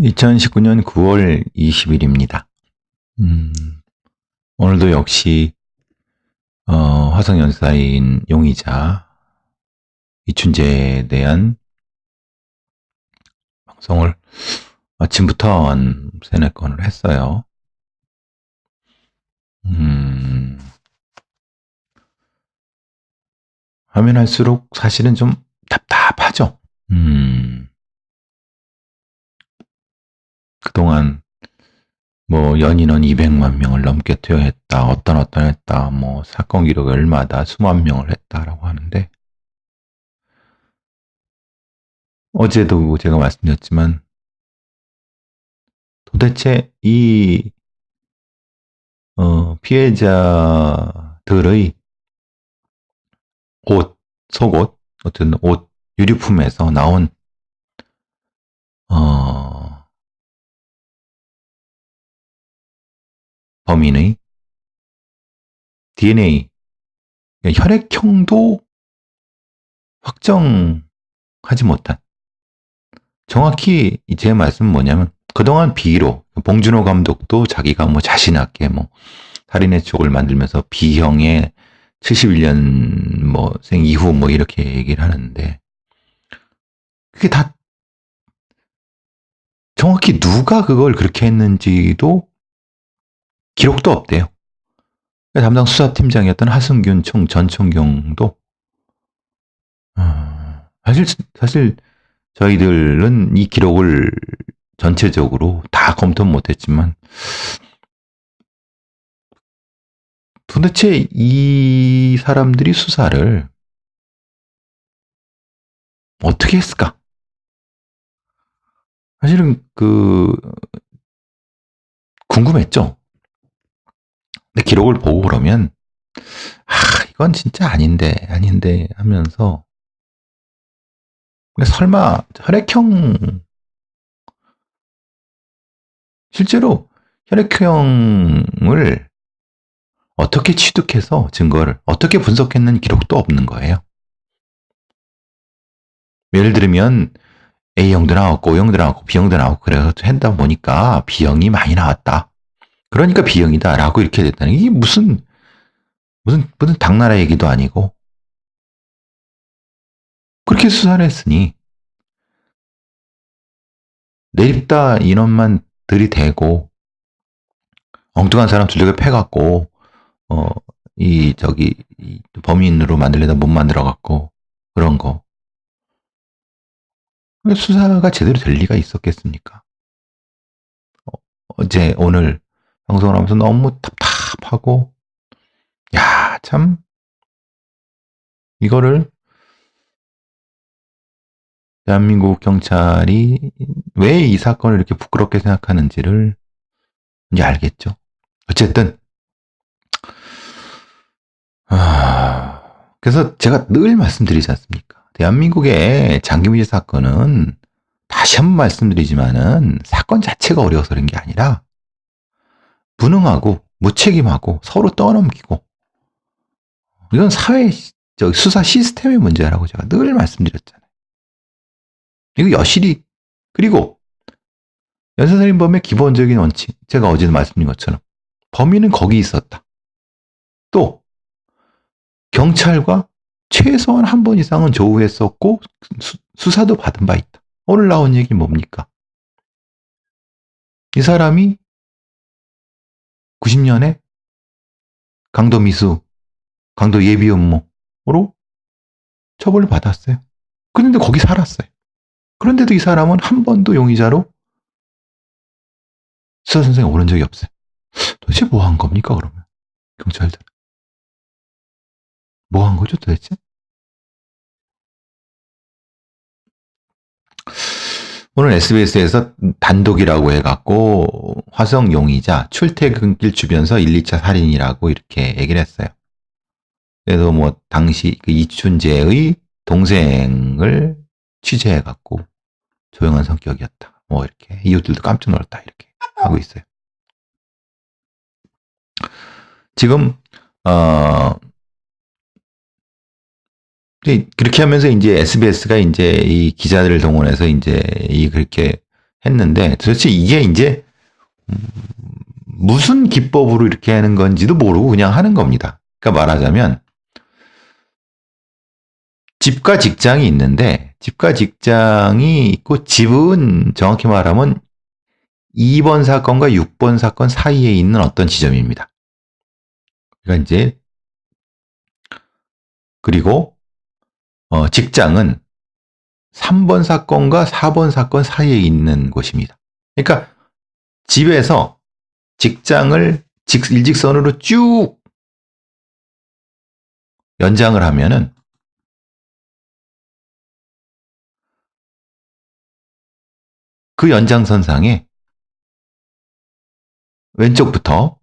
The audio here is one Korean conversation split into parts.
2019년 9월 20일입니다. 음, 오늘도 역시 어, 화성연사인 용의자 이춘재에 대한 방송을 아침부터 한 세네 건을 했어요. 음, 하면 할수록 사실은 좀 답답하죠. 음, 그동안 뭐 연인원 200만 명을 넘게 투여했다. 어떤 어떤 했다. 뭐 사건 기록이 얼마다 수만 명을 했다라고 하는데 어제도 제가 말씀드렸지만 도대체 이 어, 피해자들의 옷, 속옷, 어떤 옷 유류품에서 나온 어, 범인의 DNA, 그러니까 혈액형도 확정하지 못한. 정확히 제 말씀은 뭐냐면 그동안 B로 봉준호 감독도 자기가 뭐 자신있게 뭐 살인의 쪽을 만들면서 B형의 71년 뭐 생 이후 뭐 이렇게 얘기를 하는데 그게 다 정확히 누가 그걸 그렇게 했는지도 기록도 없대요. 담당 수사팀장이었던 하승균 총 전 총경도 어, 사실 사실 저희들은 이 기록을 전체적으로 다 검토 못했지만 도대체 이 사람들이 수사를 어떻게 했을까? 사실은 그 궁금했죠. 근데 기록을 보고 그러면 아 이건 진짜 아닌데 아닌데 하면서 근데 설마 혈액형 실제로 혈액형을 어떻게 취득해서 증거를 어떻게 분석했는 기록도 없는 거예요. 예를 들면 A형도 나왔고 O형도 나왔고 B형도 나왔고 그래서 한다 보니까 B형이 많이 나왔다. 그러니까 B형이다라고 이렇게 됐다는 게 무슨 무슨 무슨 당나라 얘기도 아니고 그렇게 수사를 했으니 내립다 인원만 들이대고 엉뚱한 사람 두들겨 패갖고 어 이 저기 이 범인으로 만들려다 못 만들어갖고 그런 거 수사가 제대로 될 리가 있었겠습니까? 어, 어제 오늘 방송을 하면서 너무 답답하고 야 참 이거를 대한민국 경찰이 왜 이 사건을 이렇게 부끄럽게 생각하는지를 이제 알겠죠. 어쨌든 아, 그래서 제가 늘 말씀드리지 않습니까? 대한민국의 장기무지 사건은 다시 한 번 말씀드리지만은 사건 자체가 어려워서 그런 게 아니라 무능하고 무책임하고 서로 떠넘기고 이건 사회 수사 시스템의 문제라고 제가 늘 말씀드렸잖아요. 이거 여실히 그리고 연쇄살인범의 기본적인 원칙 제가 어제도 말씀드린 것처럼 범인은 거기 있었다. 또 경찰과 최소한 한 번 이상은 조우했었고 수, 사도 받은 바 있다. 오늘 나온 얘기 뭡니까? 이 사람이 90년에 강도 미수, 강도 예비 업무로 처벌을 받았어요. 그런데 거기 살았어요. 그런데도 이 사람은 한 번도 용의자로 수사 선생에 오른 적이 없어요. 도대체 뭐 한 겁니까, 그러면? 경찰들. 뭐한 거죠, 도대체? 오늘 SBS에서 단독이라고 해갖고 화성 용의자 출퇴근길 주변서 1, 2차 살인이라고 이렇게 얘기를 했어요. 그래서 뭐 당시 그 이춘재의 동생을 취재해갖고 조용한 성격이었다. 뭐 이렇게 이웃들도 깜짝 놀랐다 이렇게 하고 있어요. 지금 어 그렇게 하면서 이제 SBS가 이제 이 기자들을 동원해서 이제 이 그렇게 했는데 도대체 이게 이제 음, 무슨 기법으로 이렇게 하는 건지도 모르고 그냥 하는 겁니다. 그러니까 말하자면 집과 직장이 있는데 집과 직장이 있고 집은 정확히 말하면 2번 사건과 6번 사건 사이에 있는 어떤 지점입니다. 그러니까 이제 그리고 어, 직장은 3번 사건과 4번 사건 사이에 있는 곳입니다. 그러니까 집에서 직장을 직, 일직선으로 쭉 연장을 하면은 그 연장선상에 왼쪽부터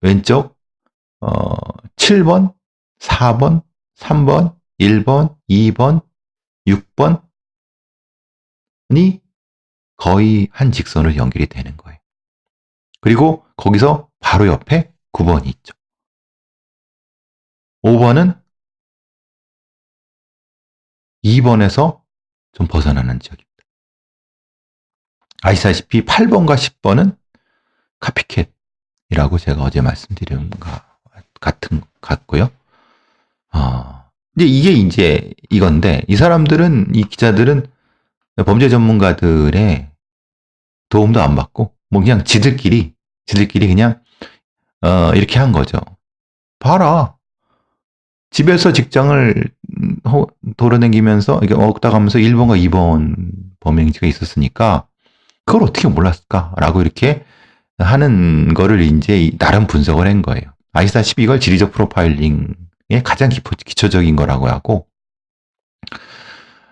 왼쪽 어 7번, 4번, 3번, 1번, 2번, 6번이 거의 한 직선으로 연결이 되는 거예요. 그리고 거기서 바로 옆에 9번이 있죠. 5번은 2번에서 좀 벗어나는 지역입니다. 아시다시피 8번과 10번은 카피캣이라고 제가 어제 말씀드린 것 같은 같고요. 어, 근데 이게 이제 이건데 이 사람들은 이 기자들은 범죄 전문가들의 도움도 안 받고 뭐 그냥 지들끼리 지들끼리 그냥 어 이렇게 한 거죠. 봐라. 집에서 직장을 돌아다니면서 이게 억다 가면서 1번과 2번 범행지가 있었으니까 그걸 어떻게 몰랐을까라고 이렇게 하는 거를 이제 나름 분석을 한 거예요. 아시다시피 이걸 지리적 프로파일링의 가장 기초, 적인 거라고 하고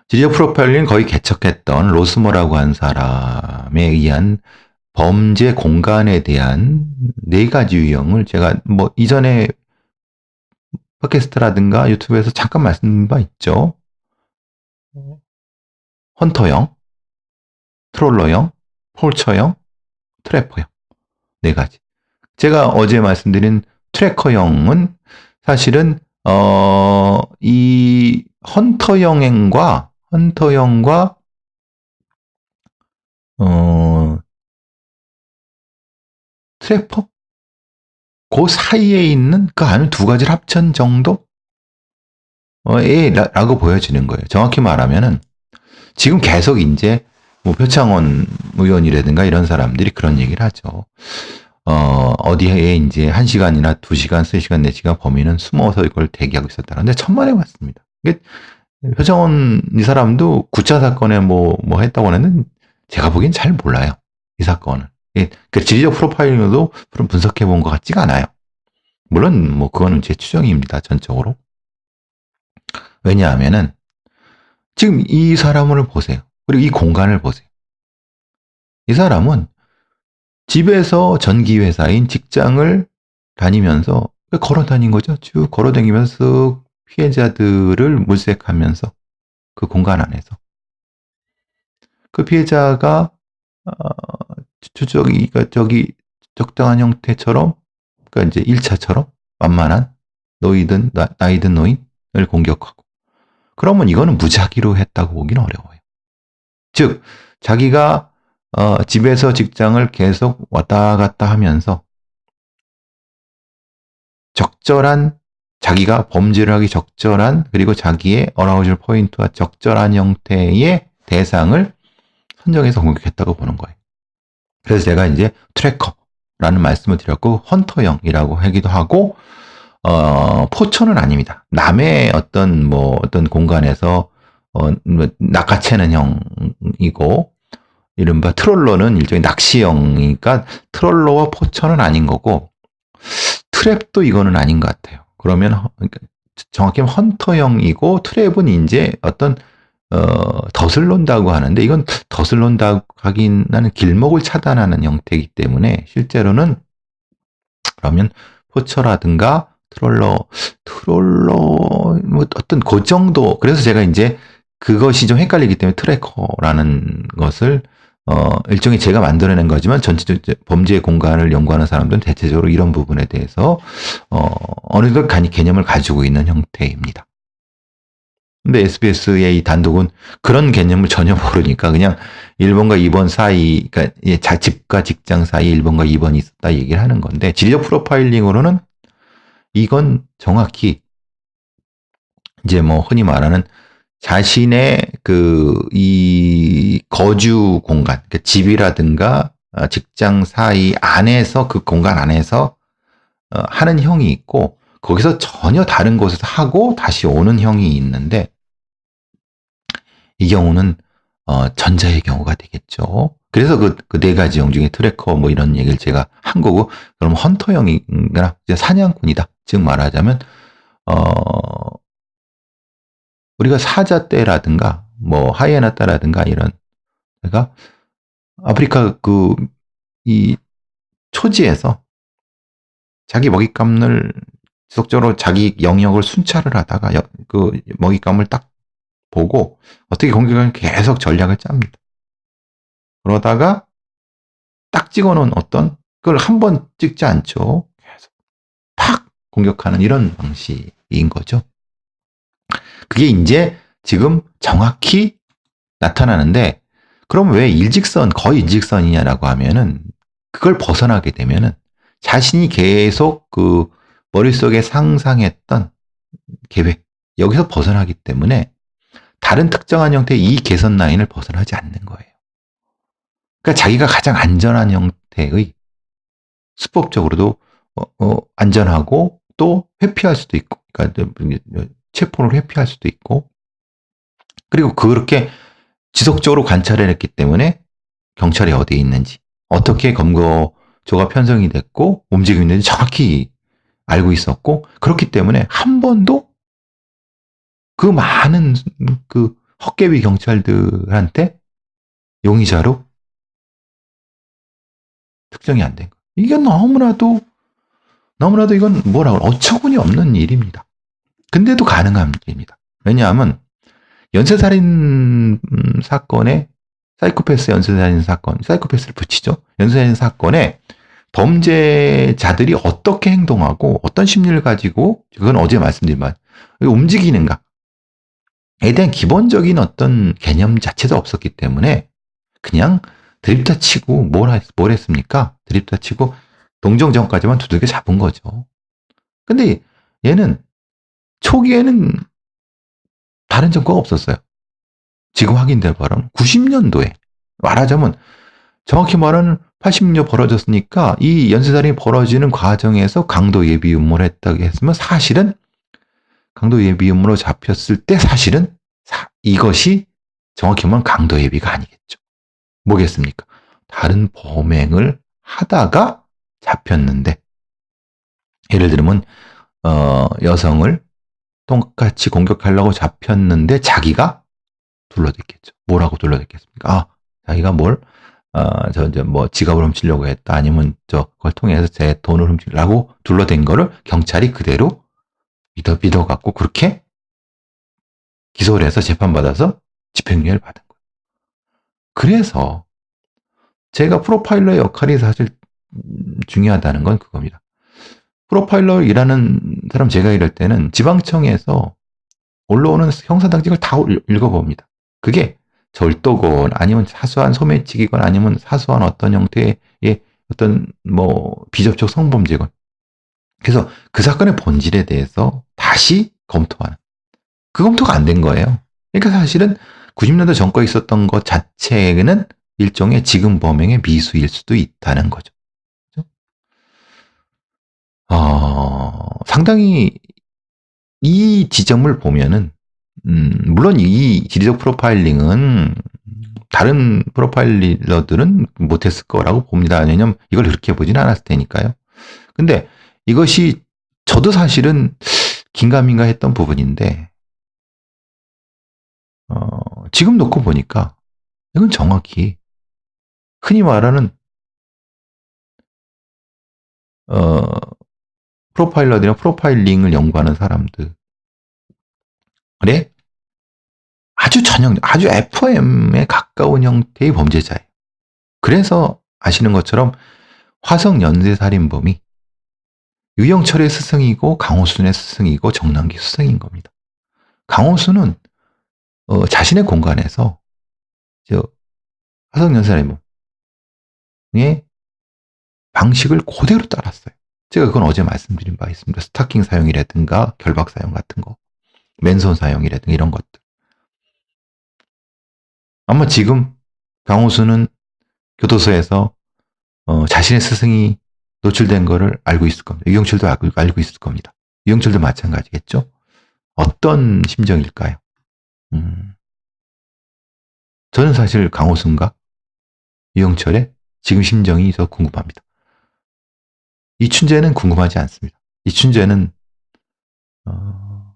지리적 프로파일링 거의 개척했던 로스모라고 한 사람에 의한 범죄 공간에 대한 네 가지 유형을 제가 뭐 이전에 팟캐스트라든가 유튜브에서 잠깐 말씀드린 바 있죠. 헌터형, 트롤러형, 폴처형, 트래퍼형. 네 가지. 제가 어제 말씀드린 트래커형은 사실은 어, 이 헌터형과 헌터형과 어, 트래퍼 그 사이에 있는 그 안에 두 가지를 합천 정도 에 라고 보여지는 거예요. 정확히 말하면은 지금 계속 이제 뭐 표창원 의원이라든가 이런 사람들이 그런 얘기를 하죠. 어, 어디에 이제 한 시간이나 두 시간, 세 시간, 네 시간 범인은 숨어서 이걸 대기하고 있었다는데 천만에 맞습니다. 이게 표창원 이 사람도 구차 사건에 뭐, 뭐 했다고 하는 제가 보기엔 잘 몰라요. 이 사건을. 예, 그 지리적 프로파일링도 분석해 본 것 같지가 않아요. 물론 뭐 그거는 제 추정입니다. 전적으로. 왜냐하면은 지금 이 사람을 보세요. 그리고 이 공간을 보세요. 이 사람은 집에서 전기회사인 직장을 다니면서 걸어 다닌 거죠. 쭉 걸어 다니면서 피해자들을 물색하면서 그 공간 안에서. 그 피해자가, 어, 저기, 그러니까 저기, 적당한 형태처럼, 그러니까 이제 1차처럼 완만한 노이든, 나, 나이든 노인을 공격하고. 그러면 이거는 무작위로 했다고 보기는 어려워요. 즉, 자기가 어, 집에서 직장을 계속 왔다 갔다 하면서 적절한 자기가 범죄를 하기 적절한 그리고 자기의 어라우즐 포인트와 적절한 형태의 대상을 선정해서 공격했다고 보는 거예요. 그래서 제가 이제 트래커라는 말씀을 드렸고 헌터형이라고 하기도 하고 어, 포천은 아닙니다. 남의 어떤 뭐 어떤 공간에서 어, 뭐 낚아채는 형이고 이른바 트롤러는 일종의 낚시형이니까 트롤러와 포천은 아닌 거고 트랩도 이거는 아닌 것 같아요. 그러면 그러니까 정확히 헌터형이고 트랩은 이제 어떤 어, 덫을 논다고 하는데 이건 덫을 논다고 하기는 길목을 차단하는 형태이기 때문에 실제로는 그러면 포처라든가 트롤러, 트롤러, 뭐 어떤 그 정도. 그래서 제가 이제 그것이 좀 헷갈리기 때문에 트래커라는 것을 어, 일종의 제가 만들어낸 거지만 전체적 범죄 공간을 연구하는 사람들은 대체적으로 이런 부분에 대해서 어, 어느 정도 개념을 가지고 있는 형태입니다. 근데 SBS의 이 단독은 그런 개념을 전혀 모르니까 그냥 1번과 2번 사이, 그러니까 예, 자, 집과 직장 사이 1번과 2번이 있었다 얘기를 하는 건데 지리적 프로파일링으로는 이건 정확히 이제 뭐 흔히 말하는 자신의 그 이 거주 공간, 그러니까 집이라든가 어, 직장 사이 안에서 그 공간 안에서 어, 하는 형이 있고 거기서 전혀 다른 곳에서 하고 다시 오는 형이 있는데 이 경우는 어, 전자의 경우가 되겠죠. 그래서 그, 그 네 가지 형 중에 트래커 뭐 이런 얘기를 제가 한 거고, 그럼 헌터형이거나 이제 사냥꾼이다. 즉 말하자면, 어, 우리가 사자 떼라든가, 뭐, 하이에나 떼라든가 이런, 그러니까 아프리카 그, 이 초지에서 자기 먹잇감을 지속적으로 자기 영역을 순찰을 하다가 여, 그 먹잇감을 딱 보고 어떻게 공격을 계속 전략을 짭니다. 그러다가 딱 찍어놓은 어떤 그걸 한 번 찍지 않죠. 계속 팍 공격하는 이런 방식인 거죠. 그게 이제 지금 정확히 나타나는데 그럼 왜 일직선 거의 일직선이냐라고 하면은 그걸 벗어나게 되면은 자신이 계속 그 머릿속에 상상했던 계획 여기서 벗어나기 때문에 다른 특정한 형태의 이 개선 라인을 벗어나지 않는 거예요. 그러니까 자기가 가장 안전한 형태의 수법적으로도 어, 어, 안전하고 또 회피할 수도 있고, 그러니까 체포를 회피할 수도 있고, 그리고 그렇게 지속적으로 관찰해냈기 때문에 경찰이 어디에 있는지, 어떻게 검거조가 편성이 됐고 움직이고 있는지 정확히 알고 있었고, 그렇기 때문에 한 번도 그 많은 그 헛개비 경찰들한테 용의자로 특정이 안 된 거. 이게 너무나도 너무나도 이건 뭐라고 어처구니 없는 일입니다. 근데도 가능한 일입니다. 왜냐하면 연쇄살인 사건에 사이코패스 연쇄살인 사건, 사이코패스를 붙이죠. 연쇄살인 사건에 범죄자들이 어떻게 행동하고 어떤 심리를 가지고 그건 어제 말씀드린 말 움직이는가 에 대한 기본적인 어떤 개념 자체도 없었기 때문에 그냥 드립다 치고 뭘, 했, 뭘 했습니까? 드립다 치고 동정전까지만 두들겨 잡은 거죠. 근데 얘는 초기에는 다른 정과가 없었어요. 지금 확인될 바람 90년도에 말하자면 정확히 말하는 86년 벌어졌으니까 이 연쇄살인이 벌어지는 과정에서 강도 예비 음모를 했다고 했으면 사실은 강도 예비 음모로 잡혔을 때 사실은 이것이 정확히 말하면 강도 예비가 아니겠죠. 뭐겠습니까? 다른 범행을 하다가 잡혔는데 예를 들면 어, 여성을 똑같이 공격하려고 잡혔는데 자기가 둘러댔겠죠. 뭐라고 둘러댔겠습니까? 아, 자기가 뭘, 어, 저, 이제 뭐 지갑을 훔치려고 했다. 아니면 저, 그걸 통해서 제 돈을 훔치려고 둘러댄 거를 경찰이 그대로 믿어, 믿어갖고 그렇게 기소를 해서 재판받아서 집행유예를 받은 거예요. 그래서 제가 프로파일러의 역할이 사실 중요하다는 건 그겁니다. 프로파일러 일하는 사람 제가 이럴 때는 지방청에서 올라오는 형사당직을 다 읽어봅니다. 그게 절도건 아니면 사소한 소매치기건 아니면 사소한 어떤 형태의 어떤 뭐 비접촉 성범죄건 그래서 그 사건의 본질에 대해서 다시 검토하는 그 검토가 안 된 거예요. 그러니까 사실은 90년대 전과에 있었던 것 자체는 일종의 지금 범행의 미수일 수도 있다는 거죠. 어, 상당히 이 지점을 보면은 음, 물론 이 지리적 프로파일링은 다른 프로파일러들은 못했을 거라고 봅니다. 왜냐면 이걸 그렇게 보진 않았을 테니까요. 근데 이것이 저도 사실은 긴가민가 했던 부분인데, 어, 지금 놓고 보니까 이건 정확히 흔히 말하는 어, 프로파일러들이나 프로파일링을 연구하는 사람들. 그래? 아주 전형, 아주 FM에 가까운 형태의 범죄자예요. 그래서 아시는 것처럼 화성 연쇄살인범이 유영철의 스승이고 강호순의 스승이고 정남기 스승인 겁니다. 강호순은 어, 자신의 공간에서 저 화성연사님의 방식을 그대로 따랐어요. 제가 그건 어제 말씀드린 바 있습니다. 스타킹 사용이라든가 결박 사용 같은 거, 맨손 사용이라든가 이런 것들. 아마 지금 강호수는 교도소에서 어, 자신의 스승이 노출된 거를 알고 있을 겁니다. 유경철도 알고, 알고 있을 겁니다. 유경철도 마찬가지겠죠? 어떤 심정일까요? 음. 저는 사실 강호순과 유영철의 지금 심정이 더 궁금합니다. 이춘재는 궁금하지 않습니다. 이춘재는 어,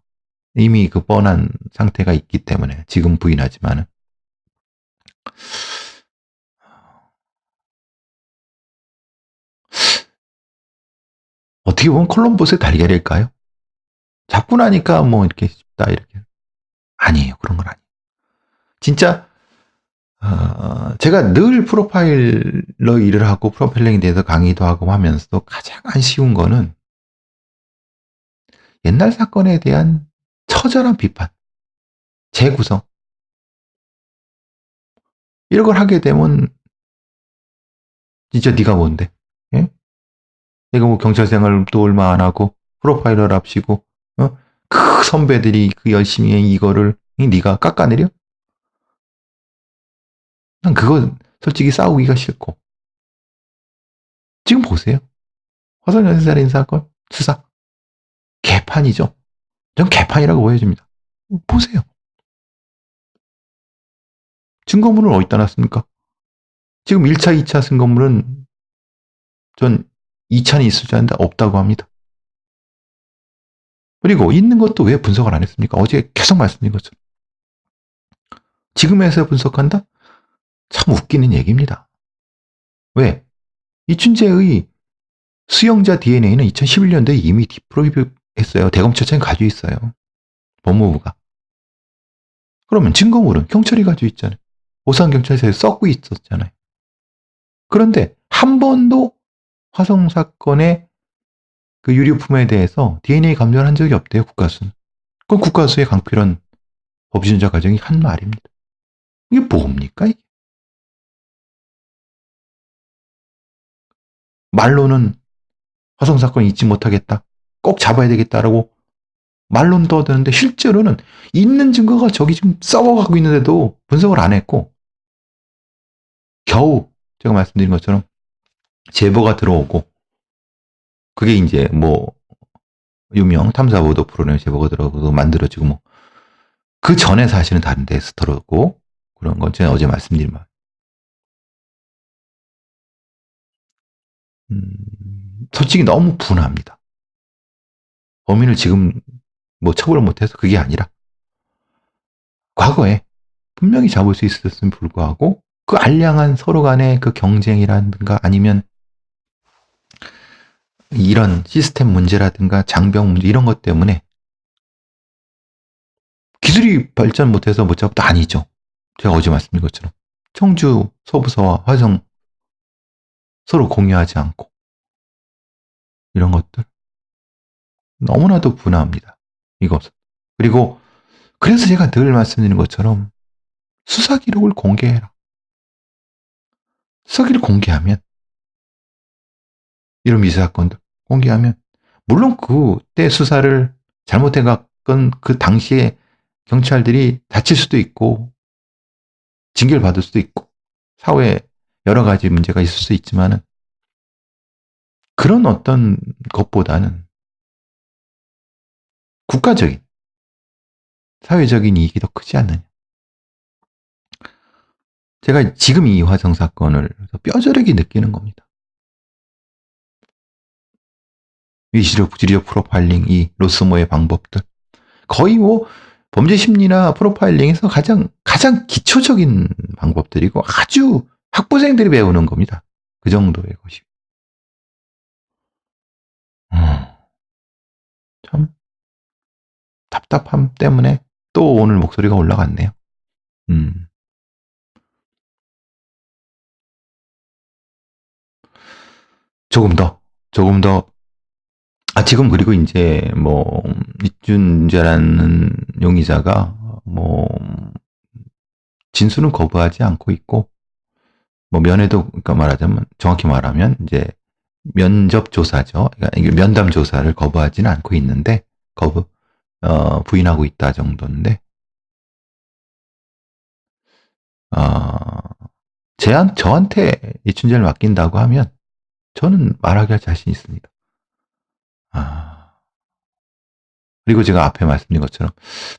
이미 그 뻔한 상태가 있기 때문에 지금 부인하지만은 어떻게 보면 콜럼버스의 달걀일까요? 잡고 나니까 뭐 이렇게 쉽다 이렇게 아니에요 그런 건 아니에요. 진짜 어, 제가 늘 프로파일러 일을 하고 프로파일링에 대해서 강의도 하고 하면서도 가장 안 쉬운 거는 옛날 사건에 대한 처절한 비판, 재구성 이런 걸 하게 되면 진짜 네가 뭔데? 예? 내가 뭐 경찰 생활도 얼마 안 하고 프로파일러를 합시고 어? 그 선배들이 그 열심히 이거를 네가 깎아내려? 난 그거 솔직히 싸우기가 싫고. 지금 보세요. 화성 연쇄 살인 사건 수사 개판이죠. 전 개판이라고 보여집니다. 보세요. 증거물은 어디다 놨습니까? 지금 1차, 2차 증거물은 전 2차는 있을 줄 알았는데 없다고 합니다. 그리고 있는 것도 왜 분석을 안 했습니까? 어제 계속 말씀드린 것처럼. 지금에서 분석한다? 참 웃기는 얘기입니다. 왜? 이춘재의 수영자 DNA는 2011년도에 이미 디프로이브 했어요. 대검찰청이 가지고 있어요. 법무부가. 그러면 증거물은 경찰이 가지고 있잖아요. 오산경찰서에 썩고 있었잖아요. 그런데 한 번도 화성 사건의 그 유류품에 대해서 DNA 감정을 한 적이 없대요, 국가수는. 그건 국가수의 강필원 법진자 과정이 한 말입니다. 이게 뭡니까, 이게? 말로는 화성 사건 잊지 못하겠다. 꼭 잡아야 되겠다라고 말로는 떠드는데 실제로는 있는 증거가 저기 지금 썩어가고 있는데도 분석을 안 했고 겨우 제가 말씀드린 것처럼 제보가 들어오고 그게 이제 뭐 유명 탐사 보도 프로그램 제보가 들어오고 만들어지고 뭐 그 전에 사실은 다른 들어오고 그런 건 제가 어제 말씀드린 말. 음, 솔직히 너무 분합니다. 범인을 지금 뭐 처벌을 못해서 그게 아니라 과거에 분명히 잡을 수 있었음에 불구하고 그 알량한 서로 간의 그 경쟁이라든가 아니면 이런 시스템 문제라든가 장병 문제 이런 것 때문에 기술이 발전 못해서 못 잡도 아니죠. 제가 어제 말씀드린 것처럼 청주 서부서와 화성 서로 공유하지 않고 이런 것들 너무나도 분화합니다. 이것은 그리고 그래서 제가 늘 말씀드리는 것처럼 수사 기록을 공개해라. 수사 기록 공개하면 이런 미수 사건들 공개하면 물론 그때 수사를 잘못해 갔건 그 당시에 경찰들이 다칠 수도 있고 징계를 받을 수도 있고 사회에 여러 가지 문제가 있을 수 있지만은 그런 어떤 것보다는 국가적인 사회적인 이익이 더 크지 않느냐. 제가 지금 이 화성 사건을 뼈저리게 느끼는 겁니다. 위시력, 부지력 프로파일링, 이 로스모의 방법들. 거의 뭐 범죄 심리나 프로파일링에서 가장, 가장 기초적인 방법들이고 아주 학부생들이 배우는 겁니다. 그 정도의 것이. 음, 참 답답함 때문에 또 오늘 목소리가 올라갔네요. 음. 조금 더, 조금 더, 아, 지금 그리고 이제 뭐, 이준재라는 용의자가 뭐, 진술은 거부하지 않고 있고 뭐 면회도 그러니까 말하자면 정확히 말하면 이제 면접 조사죠. 그러니까 면담 조사를 거부하지는 않고 있는데 거부 어, 부인하고 있다 정도인데 어, 제한 저한테 이춘재를 맡긴다고 하면 저는 말하기 할 자신 있습니다. 아. 그리고 제가 앞에 말씀드린 것처럼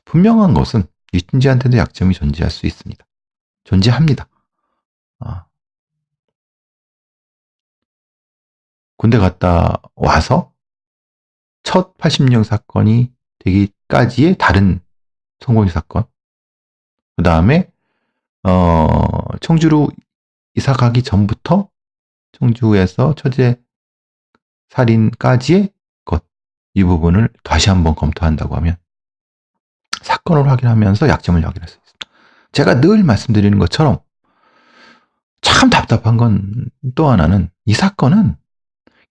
분명한 것은 이춘재한테도 약점이 존재할 수 있습니다. 존재합니다. 아. 군대 갔다 와서 첫 80령 사건이 되기까지의 다른 성공의 사건. 그 다음에, 어, 청주로 이사 가기 전부터 청주에서 처제 살인까지의 것, 이 부분을 다시 한번 검토한다고 하면 사건을 확인하면서 약점을 확인할 수 있습니다. 제가 늘 말씀드리는 것처럼 참 답답한 건 또 하나는 이 사건은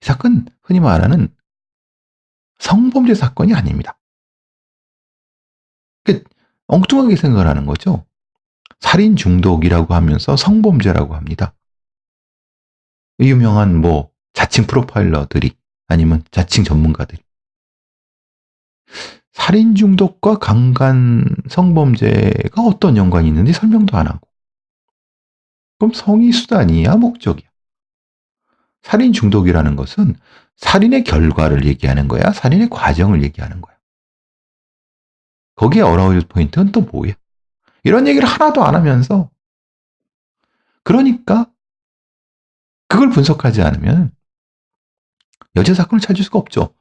이 사건 흔히 말하는 성범죄 사건이 아닙니다. 그 엉뚱하게 생각을 하는 거죠. 살인 중독이라고 하면서 성범죄라고 합니다. 유명한 뭐 자칭 프로파일러들이 아니면 자칭 전문가들이 살인 중독과 강간 성범죄가 어떤 연관이 있는지 설명도 안 하고 그럼 성이 수단이야 목적이야. 살인 중독이라는 것은 살인의 결과를 얘기하는 거야? 살인의 과정을 얘기하는 거야? 거기에 어라우즈 포인트는 또 뭐야? 이런 얘기를 하나도 안 하면서 그러니까 그걸 분석하지 않으면 여죄 사건을 찾을 수가 없죠.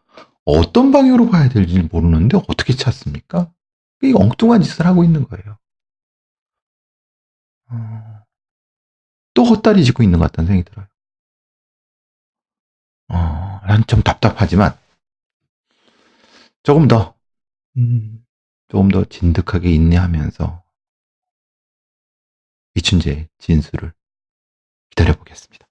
어떤 방향으로 봐야 될지 모르는데 어떻게 찾습니까? 이 엉뚱한 짓을 하고 있는 거예요. 어... 또 헛다리 짚고 있는 것 같다는 생각이 들어요. 어, 난 좀 답답하지만 조금 더 음, 조금 더 진득하게 인내하면서 이춘재의 진술을 기다려보겠습니다.